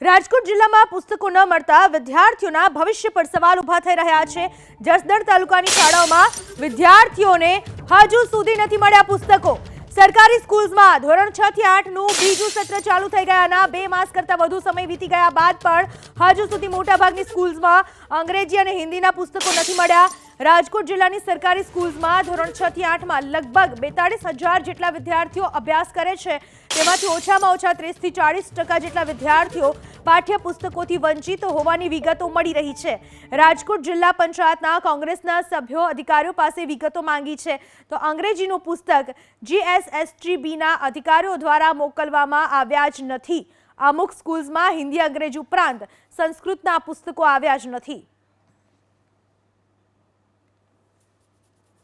રાજકોટ જિલ્લામાં પુસ્તકો ન મળતા વિદ્યાર્થીઓના ભવિષ્ય પર સવાલ ઊભા થઈ રહ્યા છે. જસદણ તાલુકાની શાળાઓમાં વિદ્યાર્થીઓને હજુ સુધી નથી મળ્યા પુસ્તકો. સરકારી સ્કૂલ્સમાં ધોરણ છ થી આઠનું બીજું સત્ર ચાલુ થઈ ગયાના બે માસ કરતા વધુ સમય વીતી ગયા બાદ પણ હજુ સુધી મોટાભાગની સ્કૂલ્સમાં અંગ્રેજી અને હિન્દીના પુસ્તકો નથી મળ્યા. રાજકોટ જિલ્લાની સરકારી સ્કૂલ્સમાં ધોરણ છ થી આઠમાં લગભગ બેતાળીસ હજાર જેટલા વિદ્યાર્થીઓ અભ્યાસ કરે છે. તેમાંથી ઓછામાં ઓછા ત્રીસથી ચાળીસ ટકા જેટલા વિદ્યાર્થીઓ પાઠ્યપુસ્તકોથી વંચિત હોવાની વિગતો મળી રહી છે. રાજકોટ જિલ્લા પંચાયતના કોંગ્રેસના સભ્યો અધિકારીઓ પાસે વિગતો માંગી છે. તો અંગ્રેજીનું પુસ્તક જીએસએસટીબીના અધિકારીઓ દ્વારા મોકલવામાં આવ્યા જ નથી. અમુક સ્કૂલ્સમાં હિન્દી અંગ્રેજી ઉપરાંત સંસ્કૃતના પુસ્તકો આવ્યા જ નથી.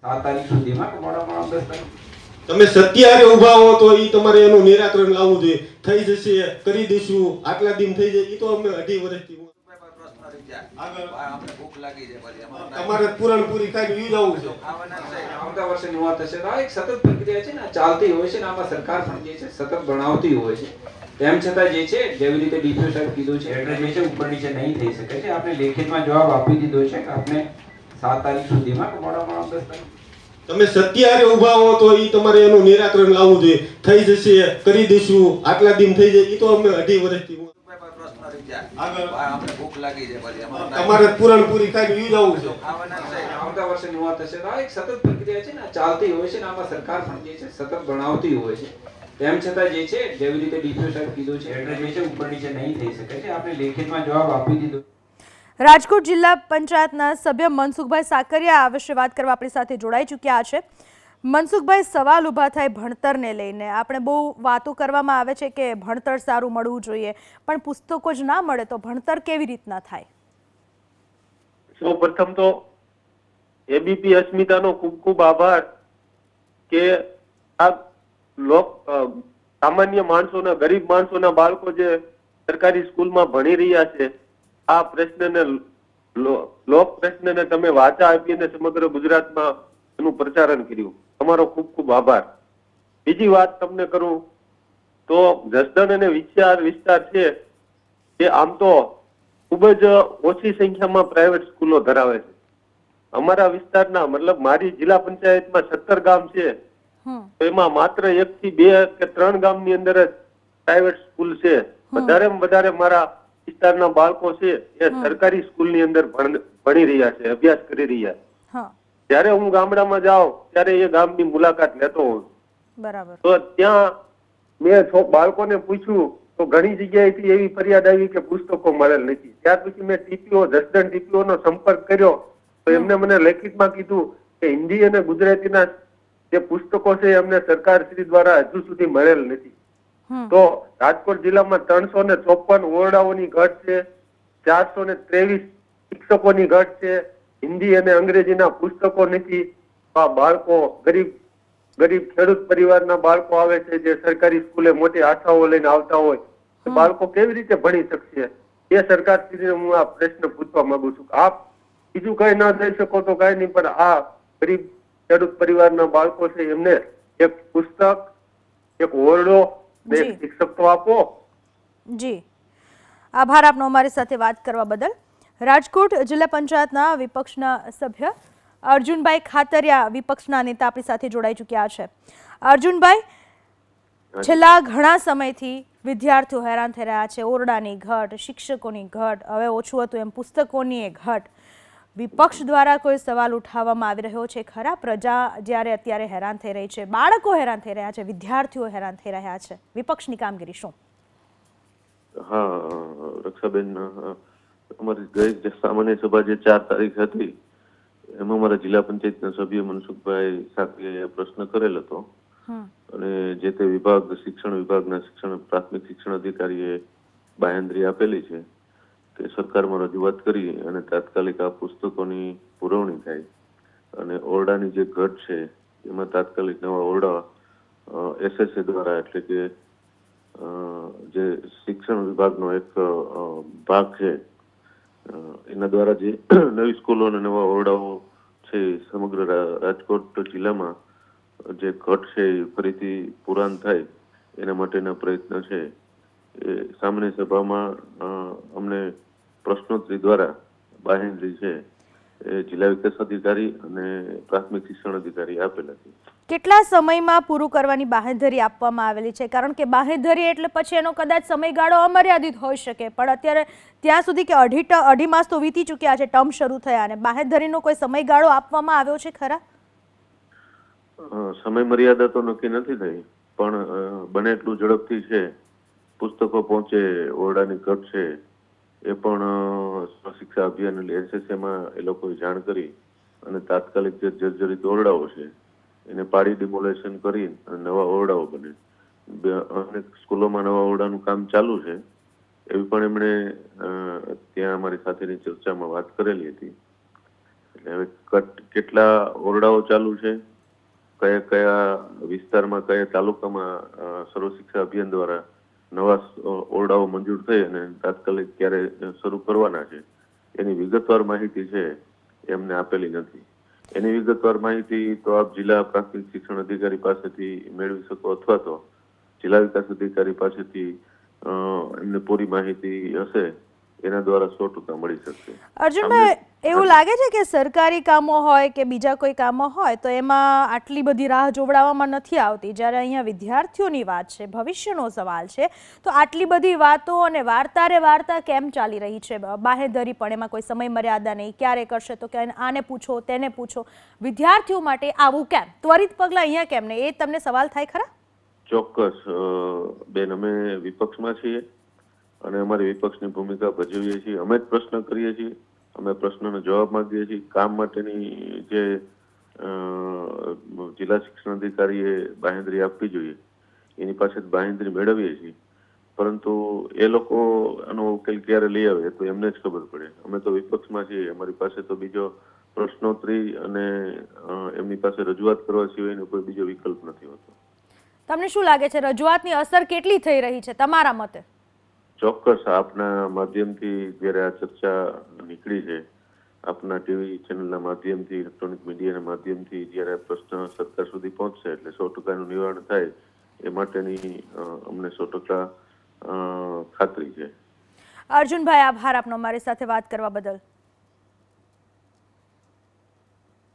સાત તારીખ સુધીમાં કે મોડામાં આમ દસ તમે સત્યારે ઊભા હો તો એ તમારે એનું નિરાકરણ લાવવું જોઈએ. થઈ જશે કરી દઈશું આટલા દિન થઈ જાય એ તો અમે અઢી વર્ષથી. આ તમારે પૂરણ પૂરી ખાઈને છે. આવવાના જ છે. આવતા વર્ષની વાત હશે. તો આ એક સતત પ્રક્રિયા છે ને ચાલતી હોય છે ને આમાં સરકાર પણ જે છે સતત ભણાવતી હોય છે. તેમ છતાં જે છે જેવી રીતે ડીપીઓ સાહેબ કીધું છે એટલે જે છે ઉપર નીચે નહીં થઈ શકે છે. આપણે લેખિતમાં જવાબ આપી દીધો છે કે આપણે સાત તારીખ સુધીમાં કે મોડામાં આમ દસ તમે સત્યારે ઊભા હો તો ઈ તમારે એનું નિરાકરણ લાવવું જોઈએ. થઈ જશે કરી દઈશું. આટલા દિન થઈ જાય ઈ તો અમે અઢી વર્ષથી પ્રશ્ન રહી જાય. આગળ. આ અમને ભૂખ લાગી છે પછી. અમારે તમારે પૂરણ પૂરી ખાઈને ઈ જવું છે. આવતા વર્ષની વાત હશે. તો આ એક સતત પ્રક્રિયા છે ને ચાલતી હોય છે ને આમાં સરકાર પણ જે છે સતત ભણાવતી હોય છે. તેમ છતાં જે છે જેવી રીતે ડીપીઓ સાહેબ કીધું છે એટલે જે છે ઉપર નીચે નહીં થઈ શકે છે. આપણે લેખિતમાં જવાબ આપી દીધો. રાજકોટ જિલ્લા પંચાયતના સભ્ય મનસુખભાઈ સાકરિયા આ વિશે વાત કરવા આપણી સાથે જોડાઈ ચૂક્યા છે. મનસુખભાઈ, સવાલ ઊભા થાય ભણતરને લઈને. આપણે બહુ વાતો કરવામાં આવે છે કે ભણતર સારું મળવું જોઈએ, પણ પુસ્તકો જ ના મળે તો ભણતર કેવી રીતના થાય? સૌ પ્રથમ તો એબીપી અસ્મિતાનો ખૂબ ખૂબ આભાર કે આ લોક સામાન્ય માણસોના, ગરીબ માણસોના બાળકો જે સરકારી સ્કૂલમાં ભણી રહ્યા છે આ પ્રશ્નને લોક પ્રશ્નને તમે વાચા આપી અને સમગ્ર ગુજરાતમાં એનું પ્રચારણ કર્યું. તમારો ખૂબ ખૂબ આભાર. બીજી વાત તમને કરું તો જસદણ અને વિચાર વિસ્તાર છે તે આમ તો ખૂબ જ ઓછી સંખ્યામાં પ્રાઇવેટ સ્કૂલો ધરાવે છે. અમારા વિસ્તારના મતલબ મારી જિલ્લા પંચાયતમાં સત્તર ગામ છે. તો એમાં માત્ર એક થી બે કે ત્રણ ગામની અંદર જ પ્રાઇવેટ સ્કૂલ છે. વધારે વધારે મારા વિસ્તારના બાળકો છે એ સરકારી સ્કૂલની અંદર ભણી રહ્યા છે અભ્યાસ કરી રહ્યા જ્યારે હું ગામડામાં જાઉં ત્યારે એ ગામની મુલાકાત લેતો હોઉં બરાબર. તો ત્યાં મેં બાળકોને પૂછ્યું તો ઘણી જગ્યાએથી એવી ફરિયાદ આવી કે પુસ્તકો મળેલ નથી ત્યાર પછી મેં ટીપીઓ જસદણ ટીપીઓ નો સંપર્ક કર્યો. તો એમને મને લેખિતમાં કીધું કે હિન્દી અને ગુજરાતીના જે પુસ્તકો છે એમને સરકાર શ્રી દ્વારા હજુ સુધી મળેલ નથી. તો રાજકોટ જિલ્લામાં ત્રણસો ને ચોપન ઓરડાઓની ઘટ છે ચારસો ને ત્રેવીસ શિક્ષકોની ઘટ છે હિન્દી અને અંગ્રેજીના પુસ્તકો નથી. આ બાળકો ગરીબ ગરીબ ખેડૂત પરિવારના બાળકો આવે છે જે સરકારી સ્કૂલે મોટી આશાઓ લઈને આવતા હોય. બાળકો કેવી રીતે ભણી શકશે? એ સરકાર હું આ પ્રશ્ન પૂછવા માંગુ છું. આપ બીજું કઈ ન થઈ શકો તો કઈ નહીં પણ આ ગરીબ ખેડૂત પરિવારના બાળકો છે એમને એક પુસ્તક એક ઓરડો. શિક્ષક તો આપો. જી. આભાર આપનો અમારી સાથે વાત કરવા બદલ. રાજકોટ જિલ્લા પંચાયતના વિપક્ષના સભ્ય અર્જુનભાઈ ખાતરિયા વિપક્ષના નેતા આપણી સાથે જોડાઈ ચૂક્યા છે. અર્જુનભાઈ છેલ્લા ઘણા સમયથી વિદ્યાર્થીઓ હેરાન થઈ રહ્યા છે. ઓરડાની ઘટ શિક્ષકોની ઘટ હવે ઓછું હતું એમ પુસ્તકોની એ ઘટ. વિપક્ષ દ્વારા કોઈ સવાલ ઉઠાવવામાં આવી રહ્યો છે. ખરા પ્રજા જ્યારે અત્યારે હેરાન થઈ રહી છે બાળકો હેરાન થઈ રહ્યા છે વિદ્યાર્થીઓ હેરાન થઈ રહ્યા છે. વિપક્ષની કામગીરી શું? હા રક્ષાબેન અમારી ગઈ જે સામાન્ય સભા જે ચાર તારીખ હતી એમાં અમારા જિલ્લા પંચાયતના સભ્ય મનસુખભાઈ સાથે પ્રશ્ન કરેલ હતો. અને જે તે વિભાગ શિક્ષણ વિભાગના શિક્ષણ પ્રાથમિક શિક્ષણ અધિકારીએ બાંહેધરી આપેલી છે. કે સરકારમાં રજૂઆત કરી અને તાત્કાલિક આ પુસ્તકોની પુરવણી થાય. અને ઓરડાની જે ઘટ છે, એમાં તાત્કાલિક નવા ઓરડા એસએસએ દ્વારા એટલે કે જે શિક્ષણ વિભાગનો એક ભાગ છે એના દ્વારા જે નવી સ્કૂલો અને નવા ઓરડાઓ છે સમગ્ર રાજકોટ જિલ્લામાં, જે ઘટ છે એ ફરીથી પુરાણ થાય, એના માટેના પ્રયત્ન છે. એ સામાન્ય સભામાં અમને પ્રશ્નોત્તરી દ્વારા બાહેન્દ્રી છે એ જિલ્લા વિકાસ અધિકારી અને પ્રાથમિક શિક્ષણ અધિકારી આપેલ છે. કેટલા સમયમાં પૂરું કરવાની બાહેધરી આપવામાં આવેલી છે? કારણ કે બાહેધરી એટલે પછી એનો કદાચ સમયગાળો અમર્યાદિત હોઈ શકે પણ અત્યારે ત્યાં સુધી કે અઢી અઢી માસ તો વીતી ચૂક્યા છે ટર્મ શરૂ થયા અને બાહેધરીનો કોઈ સમયગાળો આપવામાં આવ્યો છે ખરા? સમય મર્યાદા તો નક્કી નથી થઈ પણ બને એટલું ઝડપથી છે પુસ્તકો પહોંચે ઓરડાની કટ છે એ પણ શિક્ષા અભિયાન એટલે એસએસએમાં એ લોકોએ જાણ કરી અને તાત્કાલિક જે જર્જરિત ઓરડાઓ છે, એને પાડી ડિમોલેશન કરી અને નવા ઓરડાઓ બને. અનેક સ્કૂલોમાં નવા ઓરડાનું કામ ચાલુ છે. એવી પણ એમણે ત્યાં અમારી સાથેની ચર્ચામાં વાત કરેલી હતી. એટલે હવે કટ- કેટલા ઓરડાઓ ચાલુ છે? કયા કયા વિસ્તારમાં, કયા તાલુકામાં સર્વ શિક્ષા અભિયાન દ્વારા નવા ઓરડાઓ મંજૂર થઈ અને તાત્કાલિક ક્યારે શરૂ કરવાના છે, એની વિગતવાર માહિતી છે, એમને આપેલી નથી. એની વિગતવાર માહિતી તો આપ જિલ્લા પ્રાથમિક શિક્ષણ અધિકારી પાસેથી મેળવી શકો અથવા તો જિલ્લા વિકાસ અધિકારી પાસેથી એમને પૂરી માહિતી હશે, એના દ્વારા સો ટકા મળી શકશે. અર્જુનભાઈ એવું લાગે છે કે સરકારી કામો હોય કે બીજા કોઈ કામો હોય તો એમાં આટલી બધી રાહ જોવડાવવામાં નથી આવતી? જ્યારે અહીંયા વિદ્યાર્થીઓની વાત છે ભવિષ્યનો સવાલ છે તો આટલી બધી વાતો અને વાર્તારે વાર્તા કેમ ચાલી રહી છે? બાહેધરી પણ એમાં કોઈ સમય મર્યાદા નહીં. ક્યારે કરશે તો કે આને પૂછો તેને પૂછો. વિદ્યાર્થીઓ માટે આવું કેમ? ત્વરિત પગલાં અહીંયા કેમ ને એ તમને સવાલ થાય ખરા? ચોક્કસ. બેન અમે વિપક્ષમાં છીએ અને અમારી વિપક્ષની ભૂમિકા ભજવીએ છીએ. અમે જ પ્રશ્ન કરીએ છીએ. અમે પ્રશ્નનો જવાબ માંગીએ છીએ. કામ માટેની જે જિલ્લા શિક્ષણ અધિકારીએ બાહેંધરી આપવી જોઈએ, એની પાસે બાહેંધરી મેળવીએ છીએ. પરંતુ એ લોકો આનો ઉકેલ ક્યારે લઈ આવે તો એમને જ ખબર પડે. અમે તો વિપક્ષમાં છીએ. અમારી પાસે તો બીજો પ્રશ્નોત્તરી અને એમની પાસે રજૂઆત કરવા સિવાયનો કોઈ બીજો વિકલ્પ નથી હોતો. તમને શું લાગે છે? રજૂઆતની અસર કેટલી થઈ રહી છે તમારા મતે? ચોક્કસ આપના માધ્યમથી જ્યારે આ ચર્ચા નીકળી છે, આપના ટીવી ચેનલના માધ્યમથી, ઇલેક્ટ્રોનિક મીડિયાના માધ્યમથી જ્યારે પ્રશ્ન સરકાર સુધી પહોંચશે એટલે સો ટકાનું નિવારણ થાય, એ માટેની અમને સો ટકા ખાતરી છે. અર્જુનભાઈ, આભાર આપનો મારી સાથે વાત કરવા બદલ.